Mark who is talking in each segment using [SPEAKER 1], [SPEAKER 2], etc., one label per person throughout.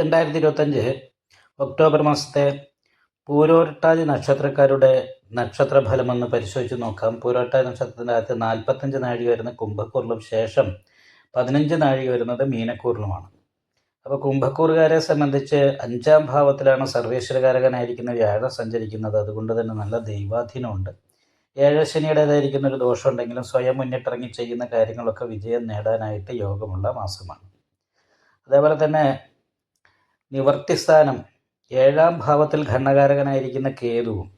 [SPEAKER 1] രണ്ടായിരത്തി ഇരുപത്തഞ്ച് ഒക്ടോബർ മാസത്തെ പൂരോട്ടാതി നക്ഷത്രക്കാരുടെ നക്ഷത്രഫലമെന്ന് പരിശോധിച്ച് നോക്കാം. പൂരോട്ടാതി നക്ഷത്രത്തിന്റെ അകത്ത് നാൽപ്പത്തഞ്ച് നാഴിക വരുന്ന കുംഭക്കൂറിലും ശേഷം പതിനഞ്ച് നാഴിക വരുന്നത് മീനക്കൂറിലുമാണ്. അപ്പോൾ കുംഭക്കൂറുകാരെ സംബന്ധിച്ച് അഞ്ചാം ഭാവത്തിലാണ് സർവേശ്വരകാരകനായിരിക്കുന്ന വ്യാഴം സഞ്ചരിക്കുന്നത്. അതുകൊണ്ട് തന്നെ നല്ല ദൈവാധീനമുണ്ട്. ഏഴശനിയുടേതായിരിക്കുന്ന ഒരു ദോഷമുണ്ടെങ്കിലും സ്വയം മുന്നിട്ടിറങ്ങി ചെയ്യുന്ന കാര്യങ്ങളൊക്കെ വിജയം നേടാനായിട്ട് യോഗമുള്ള മാസമാണ്. അതേപോലെ തന്നെ നിവർത്തിസ്ഥാനം ഏഴാം ഭാവത്തിൽ ഘണ്ണകാരകനായിരിക്കുന്ന കേതുവും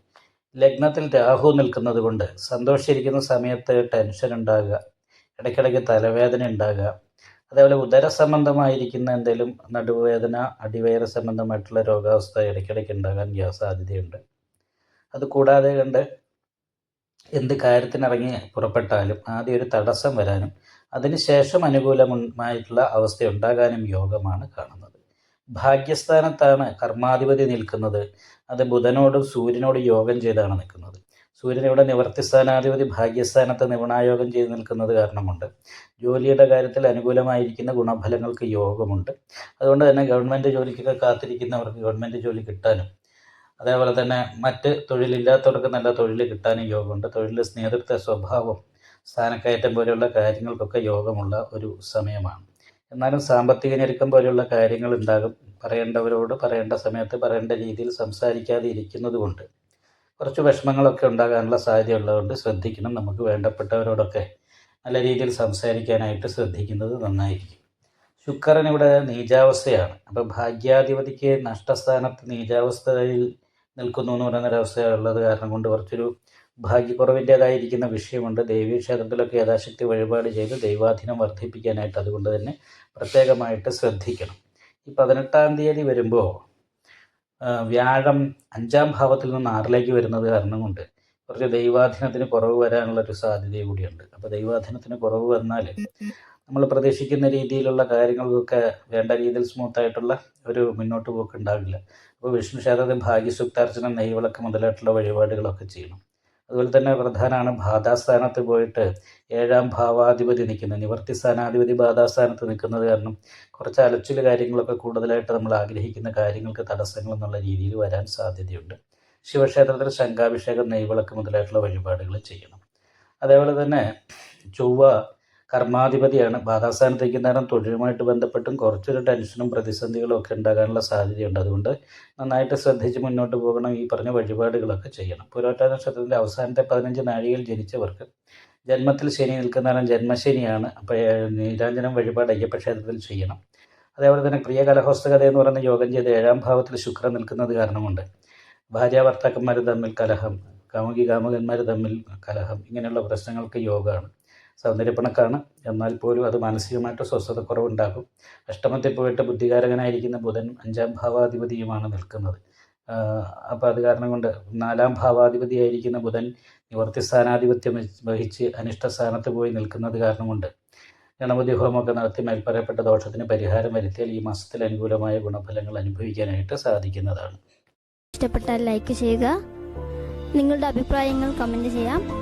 [SPEAKER 1] ലഗ്നത്തിൽ രാഹു നിൽക്കുന്നത് കൊണ്ട് സന്തോഷിച്ചിരിക്കുന്ന സമയത്ത് ടെൻഷൻ ഉണ്ടാകുക. ഇടയ്ക്കിടയ്ക്ക് തലവേദന ഉണ്ടാകുക. അതേപോലെ ഉദര സംബന്ധമായിരിക്കുന്ന എന്തെങ്കിലും നടുവേദന അടിവയറ് സംബന്ധമായിട്ടുള്ള രോഗാവസ്ഥ ഇടയ്ക്കിടയ്ക്ക് ഉണ്ടാകാൻ സാധ്യതയുണ്ട്. അതുകൂടാതെ കണ്ട് എന്ത് കാര്യത്തിനിറങ്ങി പുറപ്പെട്ടാലും ആദ്യം ഒരു തടസ്സം വരാനും അതിനുശേഷം അനുകൂലമായിട്ടുള്ള അവസ്ഥ ഉണ്ടാകാനും യോഗമാണ് കാണുന്നത്. ഭാഗ്യസ്ഥാനത്താണ് കർമാധിപതി നിൽക്കുന്നത്. അത് ബുധനോടും സൂര്യനോടും യോഗം ചെയ്താണ് നിൽക്കുന്നത്. സൂര്യൻ ഇവിടെ നിവർത്തിസ്ഥാനാധിപതി ഭാഗ്യസ്ഥാനത്ത് നിപുണായോഗം ചെയ്ത് നിൽക്കുന്നത് കാരണമുണ്ട്. ജോലിയുടെ കാര്യത്തിൽ അനുകൂലമായിരിക്കുന്ന ഗുണഫലങ്ങൾക്ക് യോഗമുണ്ട്. അതുകൊണ്ട് തന്നെ ഗവൺമെന്റ് ജോലിക്കൊക്കെ കാത്തിരിക്കുന്നവർക്ക് ഗവൺമെന്റ് ജോലി കിട്ടാനും അതേപോലെ തന്നെ മറ്റ് തൊഴിലില്ലാത്തവർക്ക് നല്ല തൊഴിൽ കിട്ടാനും യോഗമുണ്ട്. തൊഴിൽ നേതൃത്വ സ്വഭാവം സ്ഥാനക്കയറ്റം പോലെയുള്ള കാര്യങ്ങൾക്കൊക്കെ യോഗമുള്ള ഒരു സമയമാണ്. എന്നാലും സാമ്പത്തിക ഞെരുക്കം പോലെയുള്ള കാര്യങ്ങൾ ഉണ്ടാകും. പറയേണ്ടവരോട് പറയേണ്ട സമയത്ത് പറയേണ്ട രീതിയിൽ സംസാരിക്കാതെ ഇരിക്കുന്നത് കൊണ്ട് കുറച്ച് വിഷമങ്ങളൊക്കെ ഉണ്ടാകാനുള്ള സാധ്യത ഉള്ളതുകൊണ്ട് ശ്രദ്ധിക്കണം. നമുക്ക് വേണ്ടപ്പെട്ടവരോടൊക്കെ നല്ല രീതിയിൽ സംസാരിക്കാനായിട്ട് ശ്രദ്ധിക്കുന്നത് നന്നായിരിക്കും. ശുക്രൻ ഇവിടെ നീചാവസ്ഥയാണ്. അപ്പോൾ ഭാഗ്യാധിപതിക്ക് നഷ്ടസ്ഥാനത്ത് നീചാവസ്ഥയിൽ നിൽക്കുന്നു എന്ന് പറയുന്ന ഒരവസ്ഥ ഉള്ളത് കാരണം കൊണ്ട് കുറച്ചൊരു ഭാഗ്യക്കുറവിന്റേതായിരിക്കുന്ന വിഷയമുണ്ട്. ദേവീ ക്ഷേത്രത്തിലൊക്കെ യഥാശക്തി വഴിപാട് ചെയ്ത് ദൈവാധീനം വർദ്ധിപ്പിക്കാനായിട്ട് അതുകൊണ്ട് തന്നെ പ്രത്യേകമായിട്ട് ശ്രദ്ധിക്കണം. ഈ പതിനെട്ടാം തീയതി വരുമ്പോൾ വ്യാഴം അഞ്ചാം ഭാവത്തിൽ നിന്ന് ആറിലേക്ക് വരുന്നത് കാരണം കൊണ്ട് കുറച്ച് ദൈവാധീനത്തിന് കുറവ് വരാനുള്ള ഒരു സാധ്യത കൂടിയുണ്ട്. അപ്പോൾ ദൈവാധീനത്തിന് കുറവ് വന്നാൽ നമ്മൾ പ്രതീക്ഷിക്കുന്ന രീതിയിലുള്ള കാര്യങ്ങൾക്കൊക്കെ വേണ്ട രീതിയിൽ സ്മൂത്തായിട്ടുള്ള ഒരു മുന്നോട്ട് പോക്ക് ഉണ്ടാവില്ല. അപ്പോൾ വിഷ്ണു ക്ഷേത്രത്തിൽ ഭാഗ്യസുക്താർച്ചന നെയ്വിളക്ക് മുതലായിട്ടുള്ള വഴിപാടുകളൊക്കെ ചെയ്യണം. അതുപോലെ തന്നെ പ്രധാനമാണ് ബാധാസ്ഥാനത്ത് പോയിട്ട് ഏഴാം ഭാവാധിപതി നിൽക്കുന്നത്. നിവർത്തി സ്ഥാനാധിപതി ബാധാസ്ഥാനത്ത് നിൽക്കുന്നത് കാരണം കുറച്ച് അലച്ചിൽ കാര്യങ്ങളൊക്കെ കൂടുതലായിട്ട് നമ്മൾ ആഗ്രഹിക്കുന്ന കാര്യങ്ങൾക്ക് തടസ്സങ്ങൾ എന്നുള്ള രീതിയിൽ വരാൻ സാധ്യതയുണ്ട്. ശിവക്ഷേത്രത്തിൽ ശംഖാഭിഷേകം നെയ്വിളക്ക് മുതലായിട്ടുള്ള വഴിപാടുകൾ ചെയ്യണം. അതേപോലെ തന്നെ ചൊവ്വ കർമാധിപതിയാണ്. ബാധാസ്ഥാനത്ത് നിൽക്കുന്ന നേരം തൊഴിലുമായിട്ട് ബന്ധപ്പെട്ടും കുറച്ചൊരു ടെൻഷനും പ്രതിസന്ധികളും ഒക്കെ ഉണ്ടാകാനുള്ള സാധ്യതയുണ്ട്. അതുകൊണ്ട് നന്നായിട്ട് ശ്രദ്ധിച്ച് മുന്നോട്ട് പോകണം ഈ പറഞ്ഞ വഴിപാടുകളൊക്കെ ചെയ്യണം. പുരോട്ട നക്ഷത്രത്തിന്റെ അവസാനത്തെ പതിനഞ്ച് നാഴികയിൽ ജനിച്ചവർക്ക് ജന്മത്തിൽ ശനി നിൽക്കുന്ന നേരം ജന്മശനിയാണ് അപ്പോൾ നീരാഞ്ജനം വഴിപാട് അയ്യപ്പ ക്ഷേത്രത്തിൽ ചെയ്യണം. അതേപോലെ തന്നെ പ്രിയ കലഹോസ്തകഥ എന്ന് പറയുന്ന യോഗം ചെയ്ത് ഏഴാം ഭാവത്തിൽ ശുക്രൻ നിൽക്കുന്നത് കാരണമുണ്ട്. ഭാര്യ ഭർത്താക്കന്മാർ തമ്മിൽ കലഹം കാമുകി കാമുകന്മാർ തമ്മിൽ കലഹം ഇങ്ങനെയുള്ള പ്രശ്നങ്ങൾക്ക് യോഗമാണ്. സൗന്ദര്യപ്പണക്കാണ്. എന്നാൽ പോലും അത് മാനസികമായിട്ട് സ്വസ്ഥത കുറവുണ്ടാകും അഷ്ടമത്തിൽ പോയിട്ട് ബുദ്ധികാരകനായിരിക്കുന്ന ബുധൻ അഞ്ചാം ഭാവാധിപതിയുമാണ് നിൽക്കുന്നത്. അപ്പോൾ അത് കാരണം കൊണ്ട് നാലാം ഭാവാധിപതിയായിരിക്കുന്ന ബുധൻ നിവർത്തി സ്ഥാനാധിപത്യം വഹിച്ച് അനിഷ്ട സ്ഥാനത്ത് പോയി നിൽക്കുന്നത് കാരണം കൊണ്ട് ഗണപതി ഹോമമൊക്കെ നടത്തി മേൽപ്പറയപ്പെട്ട ദോഷത്തിന് പരിഹാരം വരുത്തിയാൽ ഈ മാസത്തിൽ അനുകൂലമായ ഗുണഫലങ്ങൾ അനുഭവിക്കാനായിട്ട് സാധിക്കുന്നതാണ്.
[SPEAKER 2] ഇഷ്ടപ്പെട്ടാൽ ലൈക്ക് ചെയ്യുക. നിങ്ങളുടെ അഭിപ്രായങ്ങൾ കമന്റ് ചെയ്യാം.